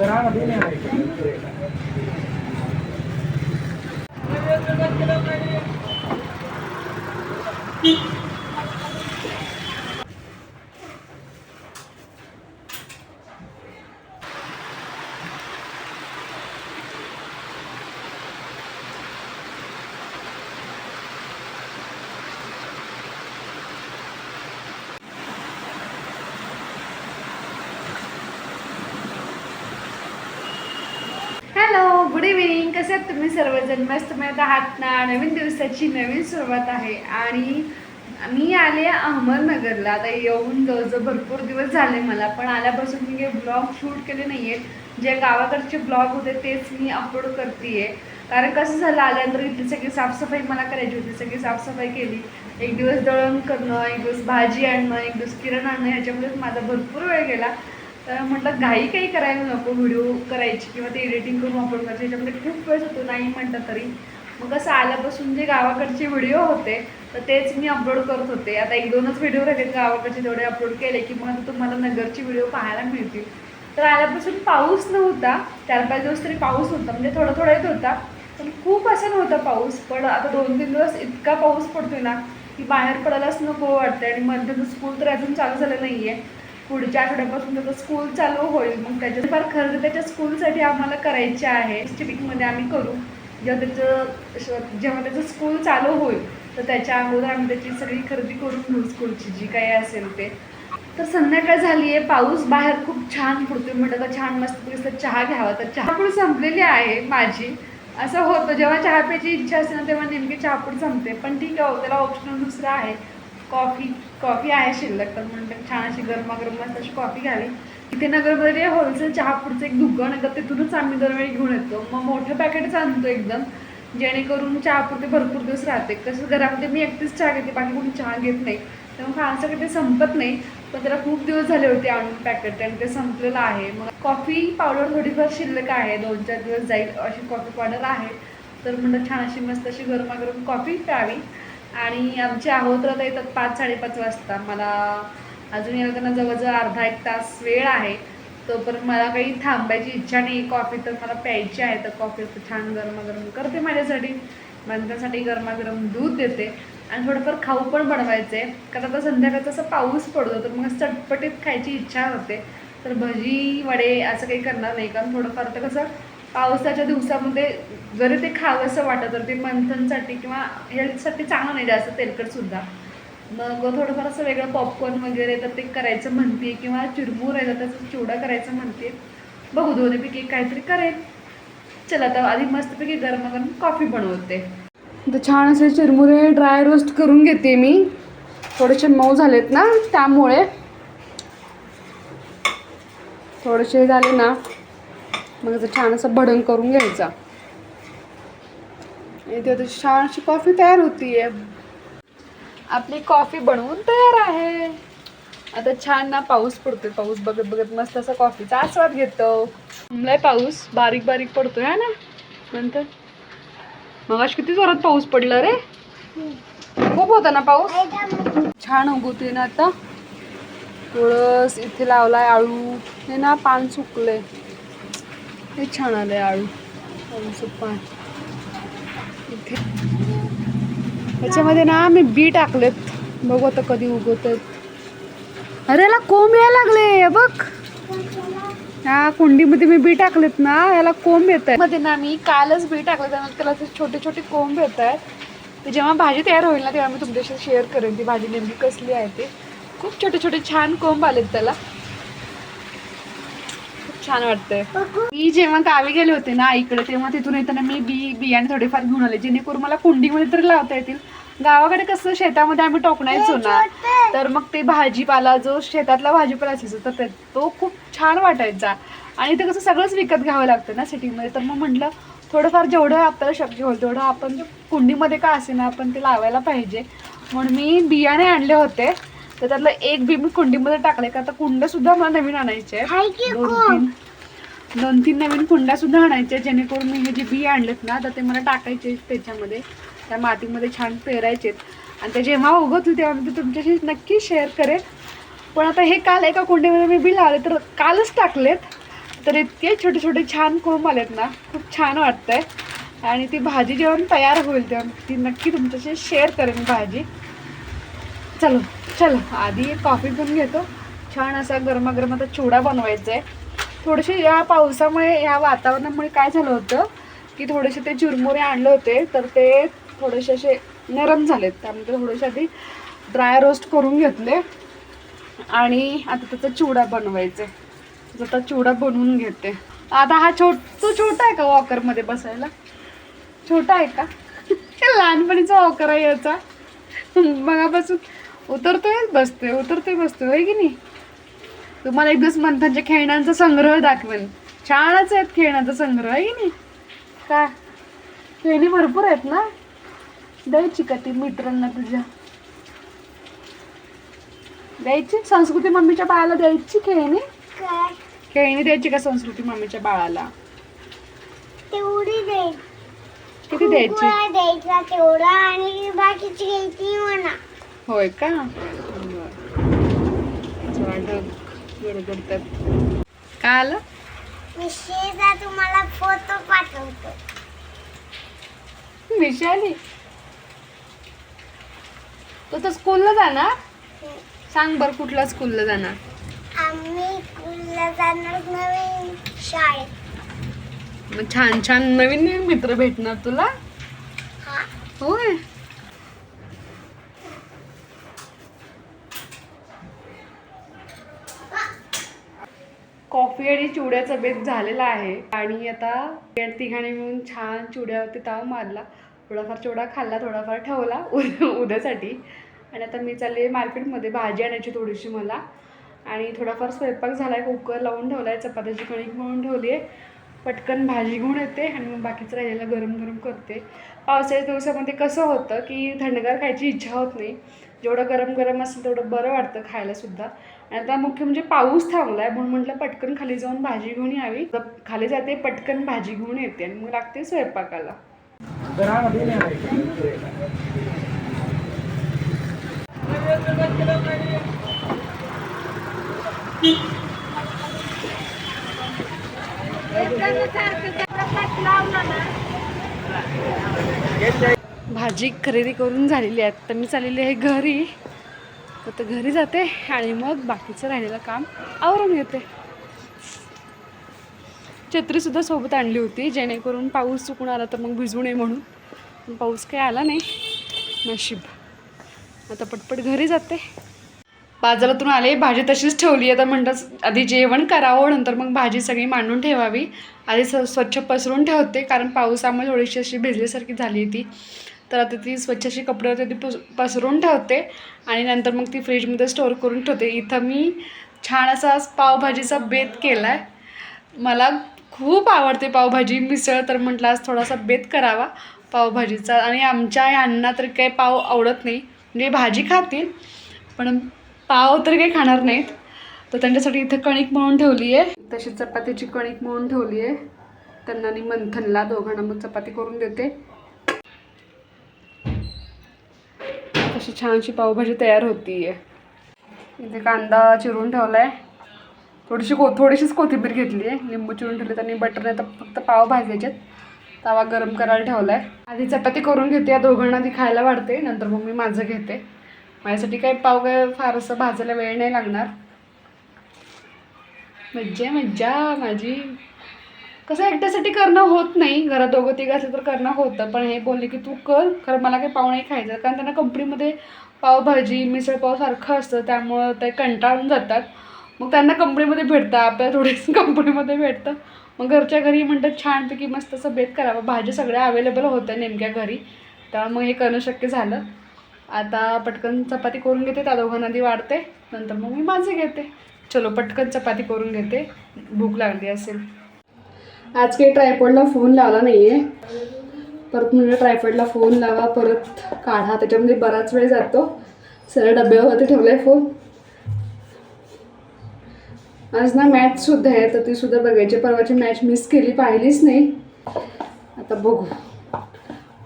घरामध्ये नाही इव्हिनिंग कसे आहेत तुम्ही सर्वजण? मस्त मस्त आहात ना नवीन दिवसाची नवीन सुरुवात आहे. आणि मी आले अहमदनगरला. आता येऊन जवळजवळ भरपूर दिवस झाले मला पण आल्यापासून मी काही ब्लॉग शूट केले नाही आहेत जे गावाकडचे ब्लॉग होते तेच मी अपलोड करते कारण कसं झालं आल्यानंतर इथली सगळी साफसफाई मला करायची होती. सगळी साफसफाई केली. एक दिवस दळण करणं एक दिवस भाजी आणणं एक दिवस किरण आणणं ह्याच्यामुळेच माझा भरपूर वेळ गेला. तर म्हटलं घाई काही करायला नको व्हिडिओ करायची किंवा ते एडिटिंग करून अपलोड करायचे याच्यामध्ये खूप वेळ होतो नाही म्हटलं तरी. मग असं आल्यापासून जे गावाकडचे व्हिडिओ होते तर तेच मी अपलोड करत होते. आता एक दोनच व्हिडिओ राहिले गावाकडचे तेवढे अपलोड केले की मग आता तुम्हाला नगरची व्हिडिओ पाहायला मिळतील. तर आल्यापासून पाऊस नव्हता चार पाच दिवस तरी पाऊस होता म्हणजे थोडा थोडा येत होता. पण खूप असा नव्हता पाऊस पण आता दोन तीन दिवस इतका पाऊस पडतोय ना की बाहेर पडायलाच नको वाटतंय आणि मध्ये स्कूल तर अजून चालू झालं नाही आहे पुढच्या आठवड्यापासून त्याचं स्कूल चालू होईल. मग त्याच्या फार खरेदी त्याच्या स्कूलसाठी आम्हाला करायची आहे. वीकमध्ये आम्ही करू. जेव्हा त्याचं जेव्हा त्याचं स्कूल चालू होईल तर त्याच्या अगोदर आम्ही त्याची सगळी खरेदी करून घेऊ स्कूलची जी काही असेल ते. तर संध्याकाळ झाली आहे पाऊस बाहेर खूप छान पडतोय. म्हटलं तर छान मस्त पैकी चहा घ्यावा. तर चहापूड संपलेली आहे माझी. असं होतं जेव्हा चहा प्यायची इच्छा असते ना तेव्हा नेमकी चहापूड संपते. पण ठीक आहे हो, त्याला ऑप्शनल दुसरा आहे. कॉफी कॉफी आहे शिल्लक तर म्हणलं छान अशी गरमागरम मस्त अशी कॉफी घ्यावी इथे नगरमध्ये होलसेल चहापूरचं एक दुकान आहे तर तिथूनच आम्ही दरवेळी घेऊन येतो. मग मोठं पॅकेटच आणतो एकदम जेणेकरून चहापुरते भरपूर दिवस राहते. कसं घरामध्ये मी एकटीच चहा घेते बाकी कोणी चहा घेत नाही. त्यामुळे फारसं काही ते संपत नाही पण त्याला खूप दिवस झाले होते आणून पॅकेट आणि ते संपलेलं आहे. मग कॉफी पावडर थोडीफार शिल्लक आहे दोन चार दिवस जाईल अशी कॉफी पावडर आहे. तर म्हणलं छान अशी मस्त अशी गरमागरम कॉफी प्यावी. आणि आमची आहोत येतात पाच साडेपाच वाजता. मला अजून येताना जवळजवळ अर्धा एक तास वेळ आहे. तोपर्यंत मला काही थांबायची इच्छा नाही. कॉफी तर मला प्यायची आहे. तर कॉफी तर छान गरमागरम करते माझ्यासाठी. माझ्यासाठी गरमागरम दूध देते. आणि थोडंफार खाऊ पण बनवायचं आहे कारण आता संध्याकाळचा असं पाऊस पडतो तर मग चटपटीत खायची इच्छा होते. तर भजी वडे असं काही करणार नाही. कारण थोडंफार आता कसं पावसाच्या दिवसामध्ये जरी ते खावंसं वाटत तर ते मंथनसाठी किंवा हेल्थसाठी चांगलं नाही जास्त तेलकटसुद्धा मग थोडंफार असं वेगळं पॉपकॉर्न वगैरे तर ते करायचं म्हणते किंवा चिरमूर आहे तर त्याचा चिवडा करायचं म्हणते. बघू दोन्हीपैकी काहीतरी करेल चला आता आधी मस्तपैकी गरमागरम कॉफी बनवते. तर छान असे चिरमुरे ड्राय रोस्ट करून घेते मी. थोडेसे मऊ झालेत ना त्यामुळे. थोडेसे झाले ना. मग असं छान असं भडंग करून घ्यायचा. इथे आता छान अशी कॉफी तयार होतीये. आपली कॉफी बनवून तयार आहे. आता छान ना पाऊस पडतोय. पाऊस बघत बघत मस्त असा कॉफीचा आस्वाद घेतो. थांबलाय पाऊस. बारीक बारीक पडतोय हा ना? नंतर? मग किती जोरात पाऊस पडला रे? खूप होता ना पाऊस? छान उगवतोय ना आता. तुळस इथे लावलाय आळू. हे ना पान सुकले हे छान आले आळू. आळूचं पान. इथे. त्याच्यामध्ये ना मी बी टाकलेत. बघू आता कधी उगवतात अरे याला कोंब यायला लागले बघ. ह्या कुंडीमध्ये मी बी टाकलेत ना याला कोंब येत आहे मध्ये ना मी कालच बी टाकले त्यानंतर त्याला छोटे छोटे कोंब येत आहेत जेव्हा भाजी तयार होईल ना तेव्हा मी तुमच्याशी शेअर करेन ती भाजी नेमकी कसली आहे ते. खूप छोटे छोटे छान कोंब आलेत त्याला. छान वाटतंय. मी जेव्हा गावी गेले होते ना इकडे तेव्हा तिथून येताना मी बी बियाणे थोडेफार घेऊन आले जेणेकरून मला कुंडीमध्ये तरी लावता येतील. गावाकडे कसं शेतामध्ये आम्ही टोकणायचो ना तर मग ते भाजीपाला जो शेतातला भाजीपाला असायचा तर तो खूप छान वाटायचा. आणि ते कसं सगळंच विकत घ्यावं लागतं ना सिटीमध्ये तर मग म्हटलं थोडंफार जेवढं आपल्याला शक्य होईल तेवढं आपण कुंडीमध्ये का असे ना आपण ते लावायला पाहिजे. म्हणून मी बियाणे आणले होते. तर त्यातलं एक बी मी कुंडीमध्ये टाकले का आता कुंड सुद्धा मला नवीन आणायचे तीन दोन तीन नवीन कुंड्या सुद्धा आणायच्या जेणेकरून मी हे जे बी आणलेत ना तर ते मला टाकायचे त्याच्यामध्ये. त्या मातीमध्ये छान पेरायचेत आणि ते जेव्हा उगवतील तेव्हा मी ते तुमच्याशी नक्की शेअर करेन. पण आता हे काल एका कुंडीमध्ये मी बी लावले तर कालच टाकलेत. तर इतके छोटे छोटे छान कोंब आलेत ना खूप छान वाटतंय. आणि ती भाजी जेव्हा तयार होईल तेव्हा ती नक्की तुमच्याशी शेअर करेन भाजी. चलो. चल आधी एक कॉफी पिऊन घेतो. छान असा गरमागरम आता चिवडा बनवायचा आहे थोडेसे या पावसामुळे या वातावरणामुळे काय झालं होतं की थोडेसे ते चुरमुरे आणले होते तर ते थोडेसे असे नरम झालेत. त्यानंतर थोडेसे आधी ड्राय रोस्ट करून घेतले आणि आता त्याचा चिवडा बनवायचा आहे आता चिवडा बनवून घेते. आता हा छोट तो छोटा आहे का वॉकरमध्ये बसायला? छोटा आहे का? लहानपणीचा वॉकर आहे याचा. मगापासून उतरतोय बसतोय उतरतोय बसतोय होय की नाही? तुम्हाला एक दिवस मंथनच्या खेळण्यांचा संग्रह दाखवेन. छानच आहेत खेळण्याचा संग्रह आहे की नाही? का? खेळणी भरपूर आहेत ना? द्यायची का ती मित्रांना तुझ्या. द्यायची? संस्कृती मम्मीच्या बाळाला द्यायची खेळणी? खेळणी द्यायची का संस्कृती मम्मीच्या बाळाला? तेवढी किती द्यायची? गोळा द्यायचा तेवढा आणि बाकीची घ्यायची म्हणा. होय का? गडगडतात काय आलं? मी शेजा तुम्हाला फोटो पाठवतो. विशाली तू तर स्कूलला जाणार? सांग बरं कुठल्या स्कूलला जाणार? आम्ही स्कूलला जाणार नवीन शाळेत. मग छान छान नवीन नवीन मित्र भेटणार तुला? हा. होय. कॉफी आणि चिवड्याचा बेत झालेला आहे. आणि आता या तिघांनी मिळून छान चिवड्यावरती ताव मारला. थोडाफार चिवडा खाल्ला थोडाफार ठेवला उद्या उद्यासाठी. आणि आता मी चालले मार्केटमध्ये भाजी आणायची थोडीशी मला. आणि थोडाफार स्वयंपाक झाला आहे कुकर लावून ठेवला आहे चपात्याची कणिक म्हणून ठेवली आहे. पटकन भाजी घेऊन येते आणि मग बाकीचं राहिलेलं गरम गरम करते. पावसाळ्याच्या दिवसामध्ये कसं होतं की थंडगार खायची इच्छा होत नाही. जेवढं गरम गरम असेल तेवढं बरं वाटतं खायला सुद्धा आणि आता मुख्य म्हणजे पाऊस थांबला आहे म्हणून म्हटलं पटकन खाली जाऊन भाजी घेऊन यावी. जर खाली जाते पटकन भाजी घेऊन येते आणि मग लागते स्वयंपाकाला. भाजी खरेदी करून झालेली आहे तर मी चाललेली आहे घरी. तर घरी जाते आणि मग बाकीचं राहिलेलं काम आवरून येते छत्रीसुद्धा सोबत आणली होती जेणेकरून पाऊस चुकून आला तर मग भिजू नये म्हणून. पण पाऊस काही आला नाही. नशीब. आता पटपट घरी जाते. बाजारातून आले भाजी तशीच ठेवली. आता म्हणतात आधी जेवण करावं नंतर मग भाजी सगळी मांडून ठेवावी. आधी स स्वच्छ पसरून ठेवते कारण पावसामुळे थोडीशी अशी भिजल्यासारखी झाली ती तर आता ती स्वच्छ अशी कपड्यावरती ती पस पसरून ठेवते आणि नंतर मग ती फ्रीजमध्ये स्टोअर करून ठेवते. इथं मी छान असा पावभाजीचा बेत केला आहे मला खूप आवडते पावभाजी. मिसळ तर म्हटलं आज थोडासा बेत करावा पावभाजीचा. आणि आमच्या यांना तर काही पाव आवडत नाही. म्हणजे भाजी खातील पण पाव तर काही खाणार नाहीत. तर त्यांच्यासाठी इथं कणिक म्हणून ठेवली आहे तशी चपातीची कणिक म्हणून ठेवली आहे त्यांना आणि मंथनला दोघांना मग चपाती करून देते तशी छानशी पावभाजी तयार होती आहे इथे कांदा चिरून ठेवला आहे थोडीशी को थोडीशीच कोथिंबीर घेतली आहे. लिंबू चिरून ठेवले आणि बटर नाही तर फक्त पाव भाजायचेत. तवा गरम करायला ठेवला आहे आधी चपाती करून घेते या दोघांना ती खायला वाढते. नंतर मग मी माझं घेते. माझ्यासाठी काही पाव काय फार असं भाजायला वेळ नाही लागणार. मज्जा मज्जा माझी. कसं एकट्यासाठी करणं होत नाही. घरात दोघं तिघं असलं तर करणं होतं. पण हे बोलले की तू कर. खरं मला काही पाव नाही. खायचं कारण त्यांना कंपनीमध्ये पावभाजी मिसळपाव सारखं असतं. त्यामुळं ते कंटाळून जातात. मग त्यांना कंपनीमध्ये भेटतं. आपल्याला थोडीच कंपनीमध्ये भेटतं. मग घरच्या घरी म्हणतात छानपैकी मस्त असं बेत करावं भाज्या सगळ्या अवेलेबल होत्या नेमक्या घरी. त्यामुळे मग हे करणं शक्य झालं. आता पटकन चपाती करून घेते. त्या दोघांना आधी वाढते. नंतर मग मी माझे घेते. चलो पटकन चपाती करून घेते. भूक लागली असेल. आज काही ट्रायपॉडला फोन लावला नाही आहे परत म्हणजे ट्रायपॉडला फोन लावा परत काढा. त्याच्यामध्ये बराच वेळ जातो. सरळ डब्यावरती ठेवला आहे फोन आज ना मॅचसुद्धा आहे तर ती सुद्धा बघायची. परवाची मॅच मिस केली पाहिलीच नाही. आता बघू.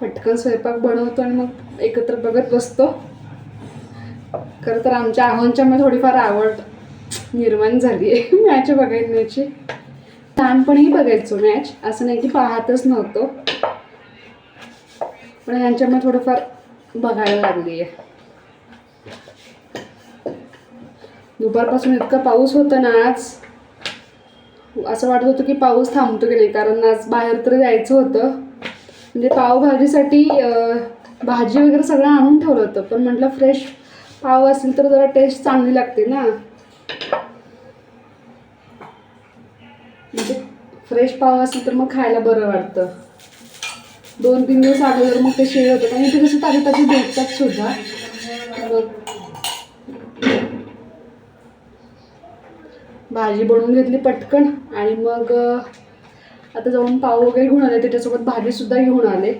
पटकन स्वयंपाक बनवतो आणि मग एकत्र बघत बसतो. खरं तर आमच्या आहोंच्यामध्ये थोडीफार आवड निर्माण झाली आहे मॅच बघायची. लहानपणीही बघायचो मॅच असं नाही की पाहतच नव्हतो. पण ह्यांच्यामुळे थोडंफार बघायला लागली आहे दुपारपासून इतका पाऊस होता ना आज. असं वाटत होतं की पाऊस थांबतो की नाही कारण आज बाहेर तर जायचं होतं. म्हणजे पावभाजीसाठी भाजी वगैरे सगळं आणून ठेवलं होतं. पण म्हटलं फ्रेश पाव असेल तर जरा टेस्ट चांगली लागते ना. फ्रेश पाव असेल तर मग खायला बरं वाटतं. दोन तीन दिवस अगोदर मग ते शेळ होतं. आणि ते कसं ताजी ताजी भेटतात सुद्धा. मग भाजी बनवून घेतली पटकन आणि मग आता जाऊन पाव वगैरे घेऊन आले. त्याच्यासोबत भाजी सुद्धा घेऊन आले.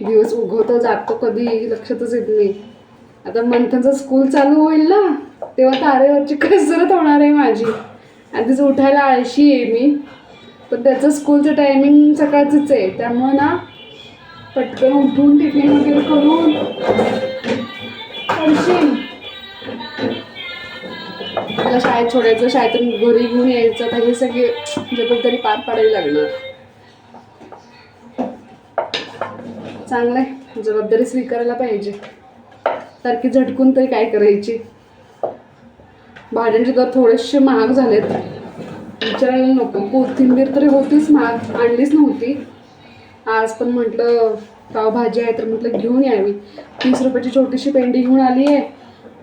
दिवस उगवतो जातो कधी लक्षातच येत नाही. आता मंथनचं स्कूल चालू होईल ना तेव्हा तारेवरची कसरत होणार आहे माझी. आणि तिचं उठायला आळशी आहे मी. पण त्याचं स्कूलचं टायमिंग सकाळचंच आहे. त्यामुळं ना पटकन उठून टिफिन वगैरे करून करशील. मला शाळेत सोडायचं शाळेतून घरी घेऊन यायचं. तर हे सगळे जबाबदारी पार पाडावी लागणार. चांगलं आहे जबाबदारी स्वीकारायला पाहिजे. सारखी झटकून तरी काय करायची? भाज्यांचे दर थोडेसे महाग झालेत. विचारायला नको. कोथिंबीर तरी होतीच महाग. आणलीच नव्हती. आज पण म्हटलं पावभाजी आहे तर म्हटलं घेऊन यावी. तीस रुपयाची छोटीशी पेंडी घेऊन आली आहे.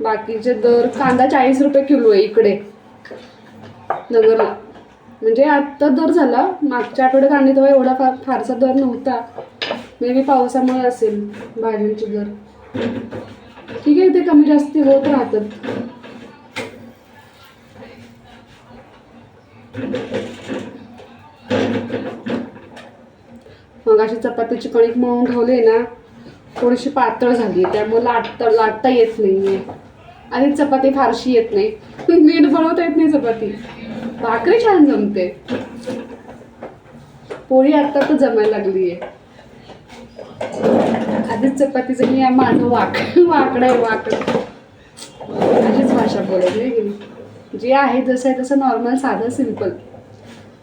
बाकीचे दर कांदा चाळीस रुपये किलो आहे इकडे. नगरला. म्हणजे आत्ता दर झाला. मागच्या आठवड्यात आणली तेव्हा एवढा फार फारसा दर नव्हता. मे बी पावसामुळे असेल भाज्यांचे दर. ठीक आहे ते कमी जास्त होत राहतात. मग अशी चपातीची कणिक मळून ठेवली ना थोडीशी पातळ झाली त्यामुळे लाटता लाटता येत नाही आणि चपाती फारशी येत नाही. नीट बनवता येत नाही चपाती. भाकरी छान जमते. पोळी आता तर जमायला लागली आहे आधीच चपातीचं मी माझं वाक वाकडं आहे वाकडं. अशीच भाषा बोलायची आहे की जे आहे जसं आहे तसं नॉर्मल साधं सिंपल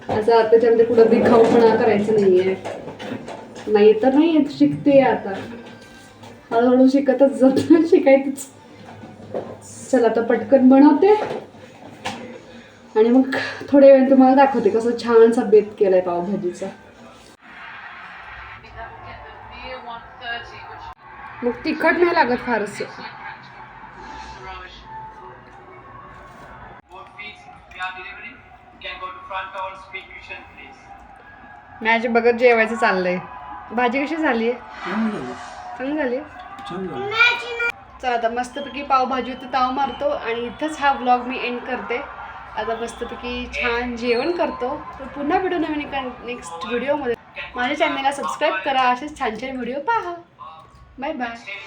असं त्याच्यामध्ये कुठं दिखाऊपणा करायचं नाही आहे नाही तर नाही येत शिकते आता. हळूहळू शिकतच जात शिकायचंच. चला आता पटकन बनवते. आणि मग थोड्या वेळ तुम्हाला दाखवते कसं छानसा बेत केलाय पावभाजीचा. मग तिखट नाही लागत फारसं. मॅच बघत जेवायचं चाललंय. भाजी कशी झाली. चांगली झाली. चला आता मस्तपैकी पावभाजी होती ताव मारतो आणि इथंच हा व्लॉग मी एंड करते. आता मस्तपैकी छान जेवण करतो. तर पुन्हा भेटू नवीन एका नेक्स्ट व्हिडिओमध्ये माझ्या चॅनलला सबस्क्राईब करा. असेच छान छान व्हिडिओ पहा. 拜拜。